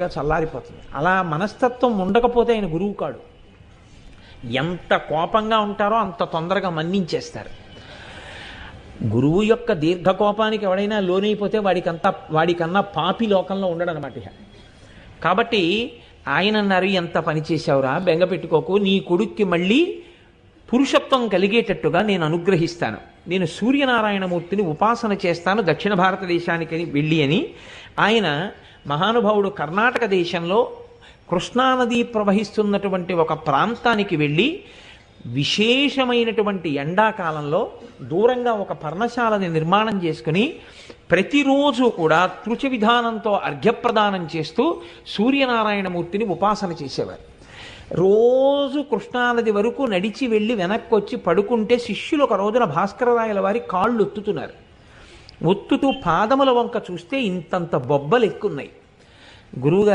చల్లారిపోతుంది. అలా మనస్తత్వం ఉండకపోతే ఆయన గురువు కాడు. ఎంత కోపంగా ఉంటారో అంత తొందరగా మన్నించేస్తారు. గురువు యొక్క దీర్ఘ కోపానికి ఎవడైనా లోనైపోతే వాడికంతా వాడికన్నా పాపి లోకంలో ఉండడనమాట ఇక కాబట్టి ఆయన అన్నారు ఎంత పని చేశావురా? బెంగ పెట్టుకోకు. నీ కొడుక్కి మళ్ళీ పురుషత్వం కలిగేటట్టుగా నేను అనుగ్రహిస్తాను. నేను సూర్యనారాయణమూర్తిని ఉపాసన చేస్తాను దక్షిణ భారతదేశానికి వెళ్ళి అని. ఆయన మహానుభావుడు కర్ణాటక దేశంలో కృష్ణానది ప్రవహిస్తున్నటువంటి ఒక ప్రాంతానికి వెళ్ళి విశేషమైనటువంటి ఎండాకాలంలో దూరంగా ఒక పర్ణశాలని నిర్మాణం చేసుకుని ప్రతిరోజు కూడా తృచ విధానంతో అర్ఘ్యప్రదానం చేస్తూ సూర్యనారాయణమూర్తిని ఉపాసన చేసేవారు. రోజు కృష్ణానది వరకు నడిచి వెళ్ళి వెనక్కి వచ్చి పడుకుంటే శిష్యులు ఒక రోజున భాస్కరరాయల వారి కాళ్ళు ఒత్తుతున్నారు ఒత్తుతూ పాదముల వంక చూస్తే ఇంతంత బొబ్బలు ఎక్కున్నాయి గురువుగారు